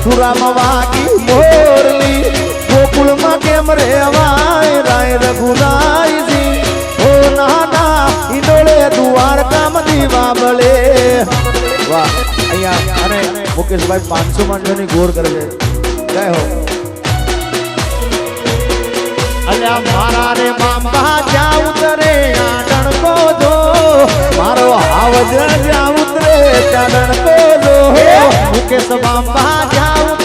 મથુરામાં વાગી મોરલી. ગોકુળમાં કેમ રેવાય? રાય રઘુરાયજી. ઓ નાના ઈડોળે દ્વારકામાં દીવા બળે વાહ, અહીંયા અને મુકેશભાઈ પાંચસો માણસોની ગોળ કરે છે. જય હો. અલ્યા મારા રે મામા જ્યાં ઉતરે આંગણ કોધો મારો હાવજ જ્યાં ડણકો જો મુકેશ બાંબા જ્યાં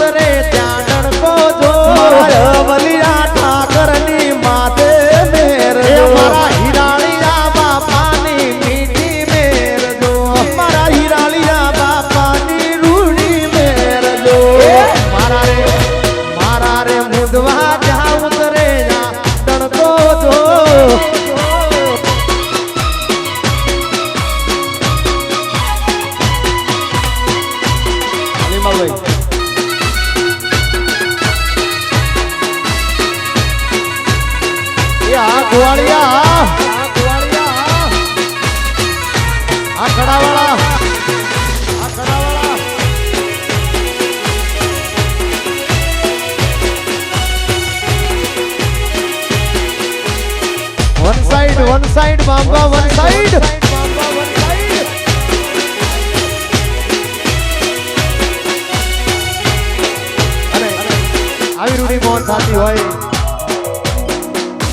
રૂઢી મોહન થતી હોય.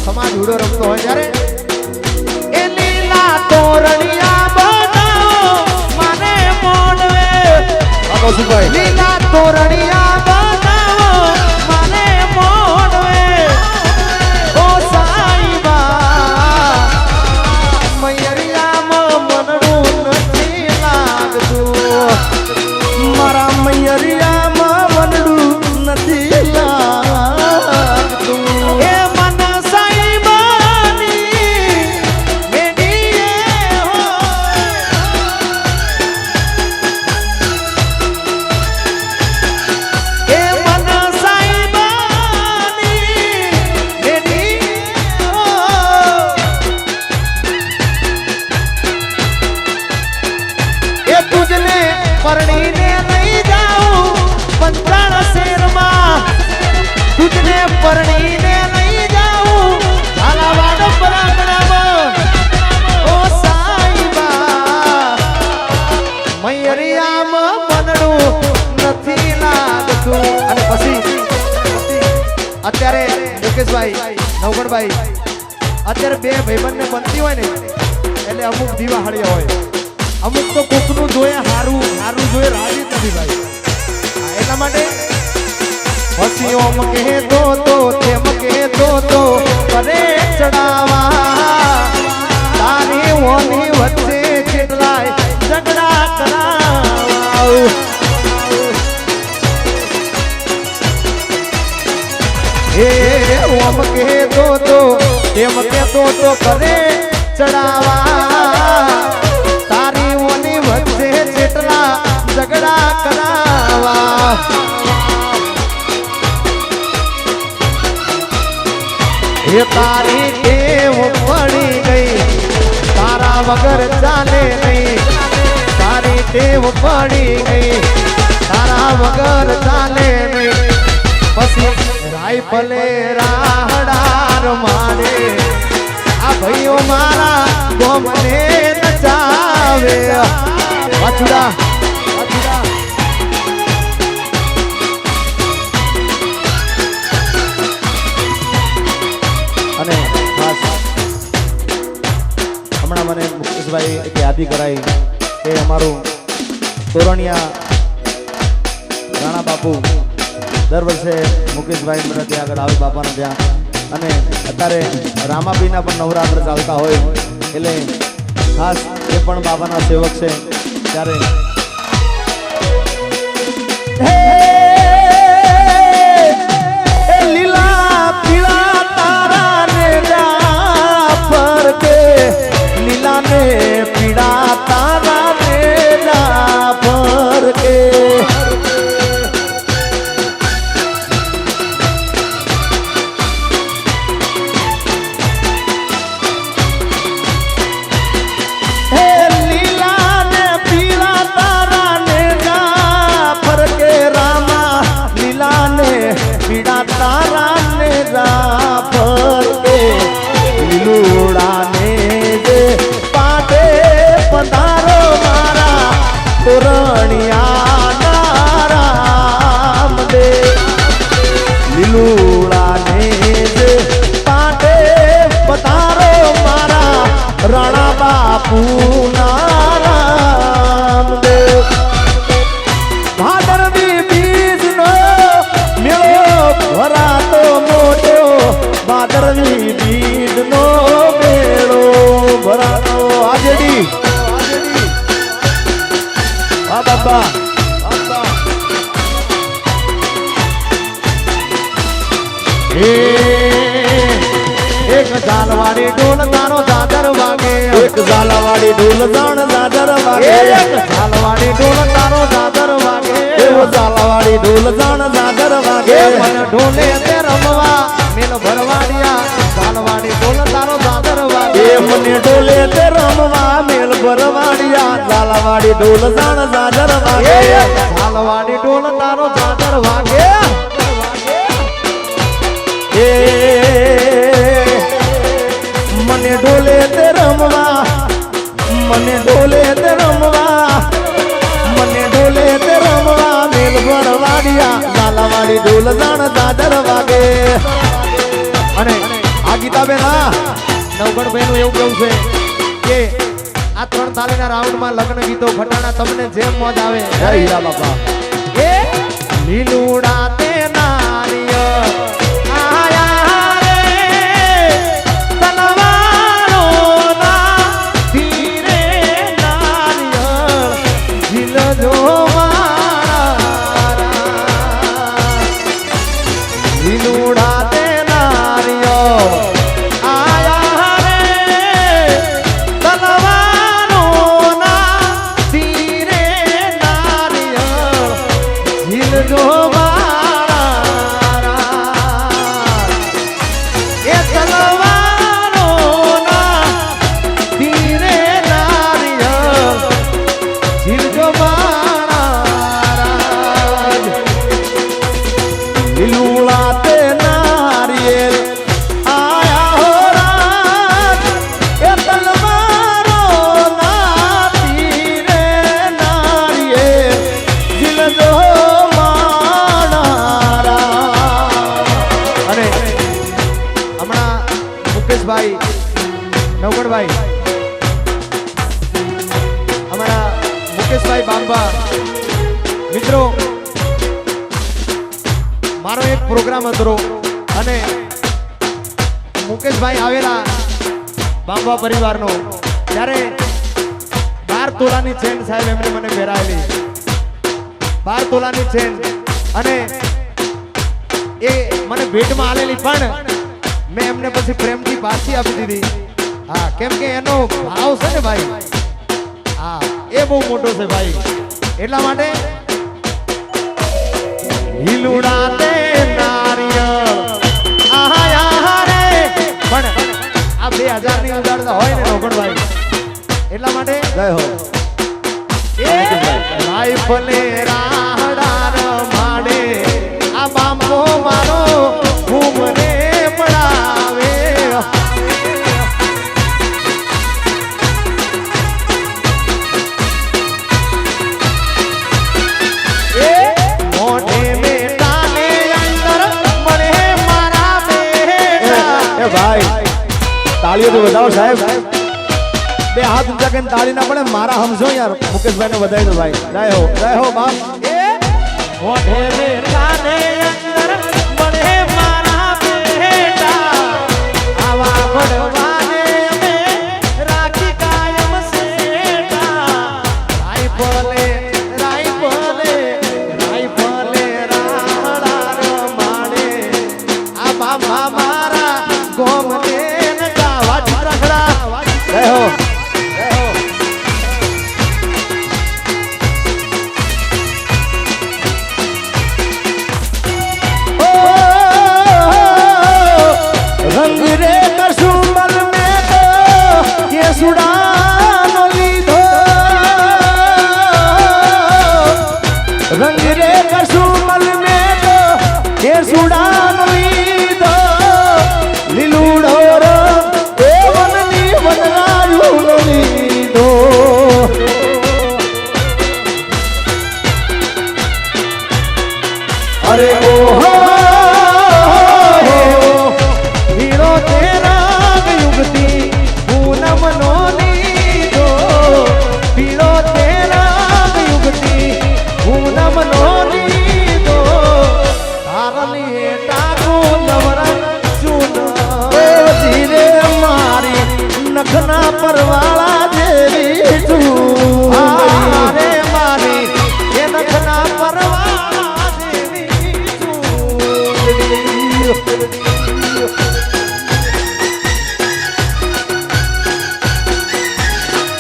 સમાજ ઉડો રમતો હોય ત્યારે. એ લીલા તોરણિયા બનાવો મને મોડવે. લીલા તોરણિયા અમુક દીવા હોય. અમુક તો કોકનું જોયે હારું હારું જોઈએ રાજી નથી ભાઈ. એના માટે કે તો તેમ કે તો તો ચડાવા, તારી ઓની વચ્ચે કેટલાય ઝઘડા કરાવા. હે ઓમ કે તો તો, તેમ કે તો તો કરે ચડાવા, તારી ઓની વચ્ચે જેટલા ઝઘડા કરાવા. એ તારી ટેવ પડી ગઈ, તારા વગર ચાલે નહીં. તારી ટેવ પડી ગઈ, તારા વગર ચાલે નહીં. પછી રાયફલે રાહડાર મારે ભાઈઓ મારા ગોમને નચાવે. વાછુડા. અને ખાસ હમણાં મને મુકેશભાઈ એક યાદી કરાવી કે અમારું તોરણિયા રાણા બાપુ દર વર્ષે મુકેશભાઈ મને ત્યાં આગળ આવે, બાપાના ત્યાં. અને અત્યારે રામાબીના પણ નવરાત્ર ચાલતા હોય, એટલે ખાસ એ પણ બાબાના સેવક છે, ત્યારે હે એ એક ઝાલવાડી ઢોલ તારો દાદર વાગે. એક ઝાલવાડી ઢોલ તાણ દાદર વાગે. એક ઝાલવાડી ઢોલ તારો દાદર વાગે. એવો ઝાલવાડી ઢોલ તાણ દાદર વાગે. મન ઢોલે તે રમવા મેલ ભરવાડિયા. ઝાલવાડી ઢોલ તારો દાદર વાગે. મને ઢોલે તે રમવા મેલ ભરવાડિયા. ઝાલવાડી ઢોલ તાણ દાદર વાગે. ઝાલવાડી ઢોલ તારો દાદર વાગે. મને ઢોલે તે રમવા મને ઢોલે તે રમવા મને ઢોલે તે રમવા મેલ ભરવાડિયા ઝાલાવાળી ઢોલ જાણ દાદર વાગે અને આ ગીતાબેન હા નવગણભાઈ નું એવું કેવું છે કે આ ત્રણ તાલીના રાઉન્ડમાં લગ્ન ગીતો ફટાણા તમને જેમ મોજ આવે. જય હીરા બાપા. એ લીલુડા મારો એક પ્રોગ્રામ હતો અને મુકેશભાઈ આવેલા બાંબા પરિવારનો. ત્યારે બાર તોલાની ચેન સાહેબ એમણે મને પહેરાયેલી બાર તોલાની ચેન. અને એ મને ભેટમાં આલેલી, પણ મેં એમને પછી પ્રેમથી પાછી આપી દીધી. હા, કેમ કે એનો ભાવ છે ને ભાઈ? હા, એ બહુ મોટો છે ભાઈ. એટલા માટે હિલુડા આ બે હજારની ઉડાડતા હોય ને એટલા માટે જય હો. રાઈફલે રાહડાર વધાવો સાહેબ. બે હાથ ઊંચા કરીને તાળી ના પડે, મારા હમજો યાર. મુકેશભાઈ ને વધાવી દો ભાઈ. જય હો જય હો, બાપ. એ? મારા રાખી કાયમ સેટા. રાઈફલે રાઈફલે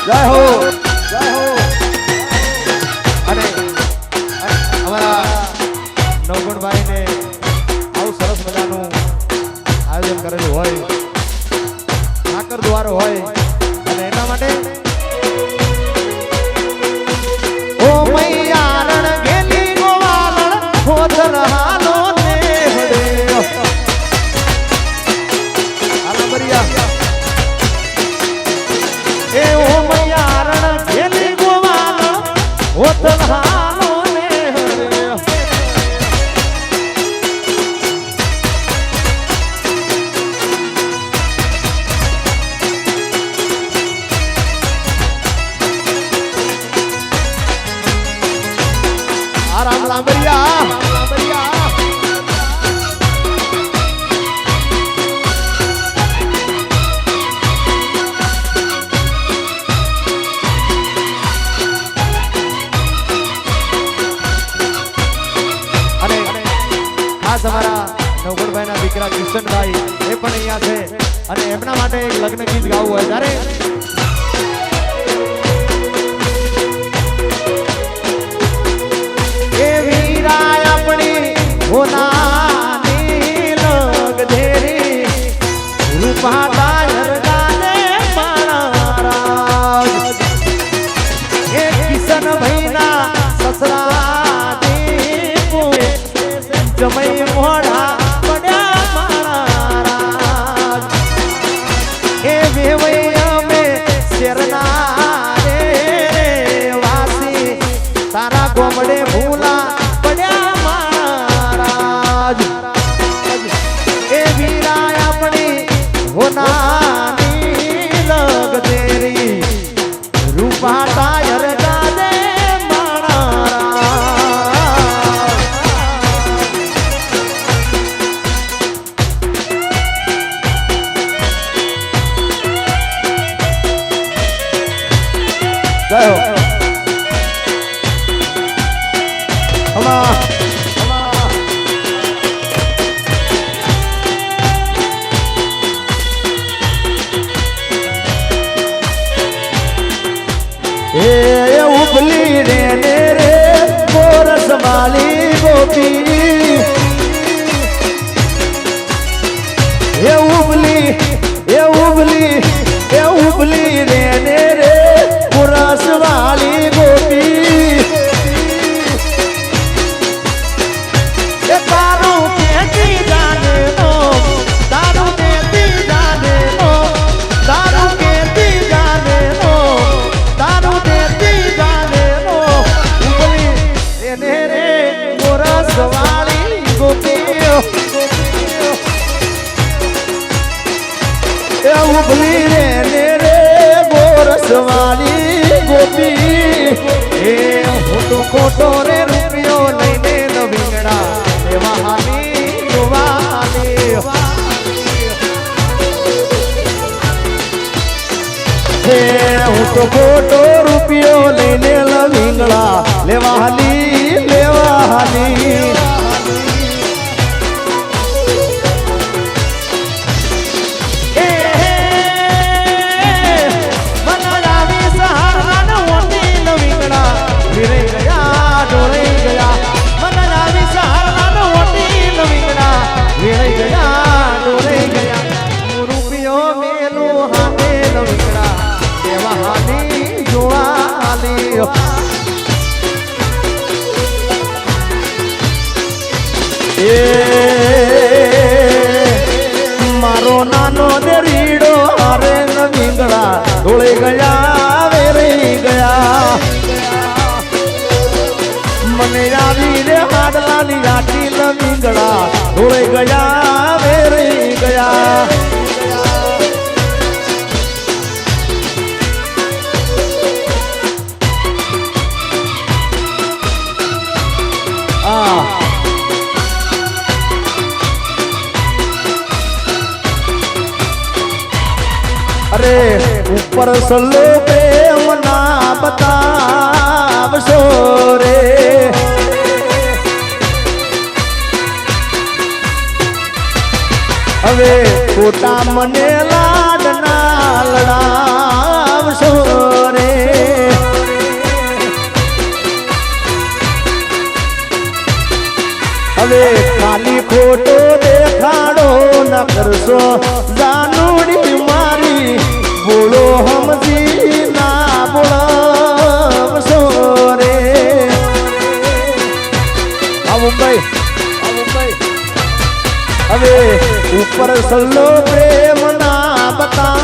然后 যাই হোক તો ખોટો રૂપિયો લઈને લવિંગડા લેવા હાલી સલો પ્રેમ ના બતાવશો રે હવે ખોટા મને લાડના લડાવશો રે હવે ખાલી ખોટો દેખાડો ન કરશો જાનુડી હમજી ના બોળવશો રે આ મુંબઈ આ મુંબઈ હવે ઉપર સલ્લો પ્રેમ ના બતા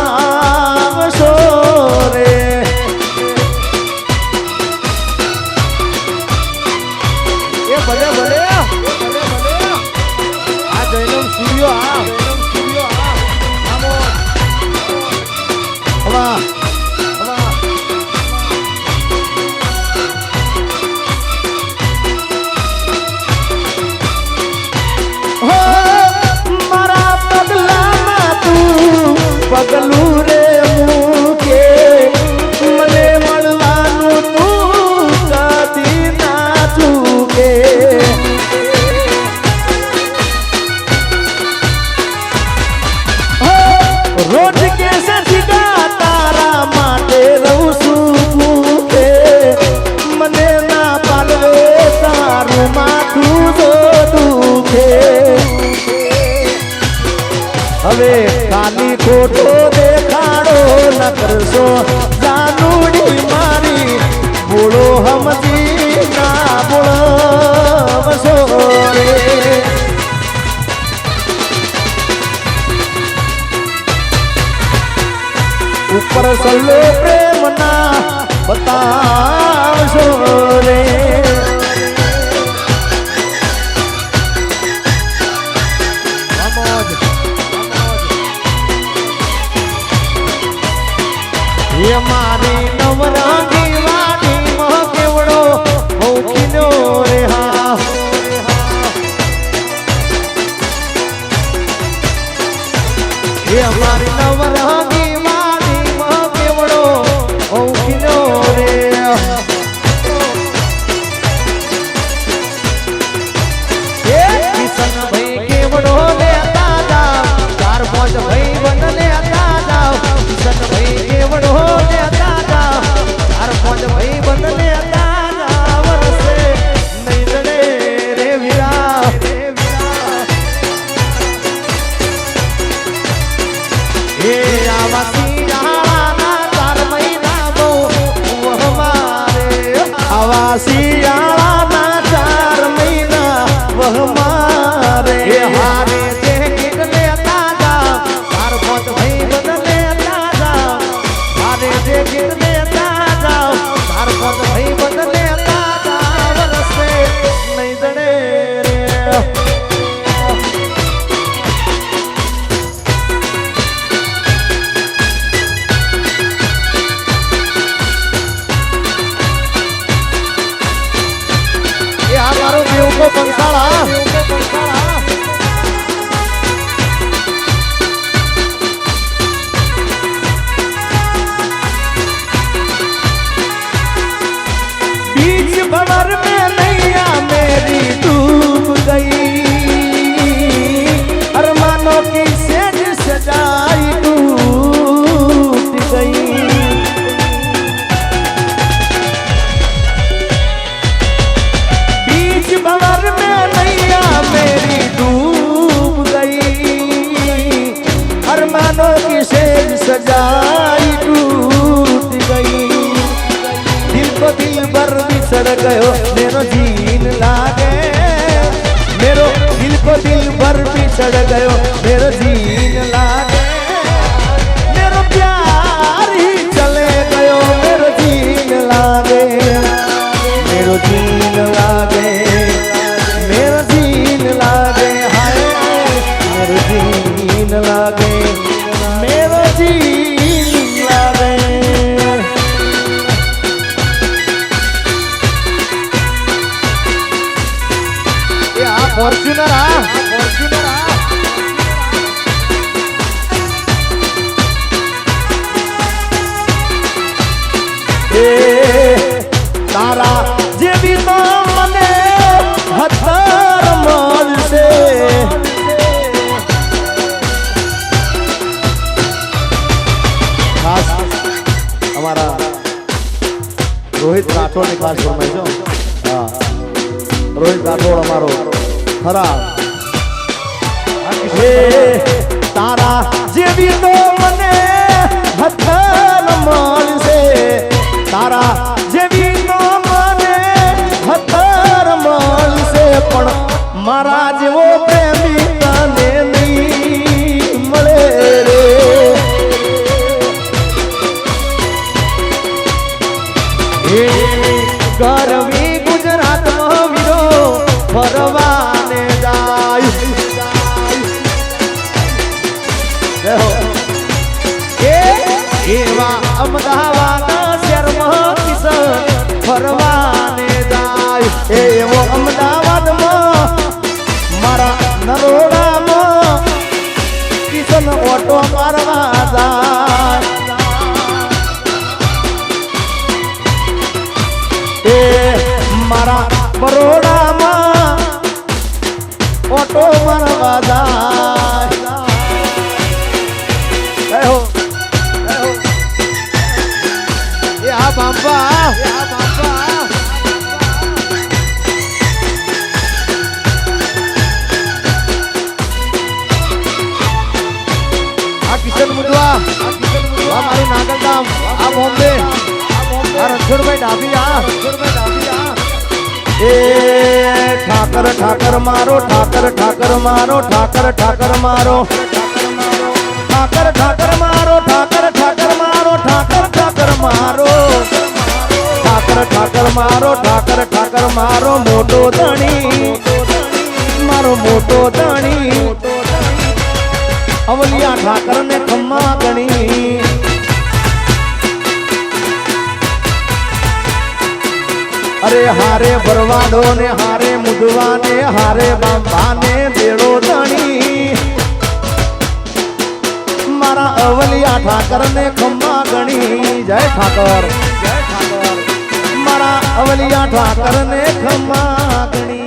Mohammad get a man. Thakar મારો, ઠાકર ઠાકર મારો, ઠાકર ઠાકર મારો. ઠાકર ઠાકર મારો, ઠાકર ઠાકર મારો, ઠાકર ઠાકર મારો. ઠાકર ઠાકર મારો, ઠાકર ઠાકર મારો, મોટો ધણી. મારો મોટો ધણી. અવલિયા ઠાકર ને ખમ્મા ગણી. અરે હારે ભરવાડો ને હારે મુદવા ને હારે બાંબા ને બેડો ધણી. મારા અવલિયા ઠાકર ને ખમ્મા ગણી. જય ઠાકર. જય ઠાકર મારા અવલિયા ઠાકર ને ખમ્મા ગણી.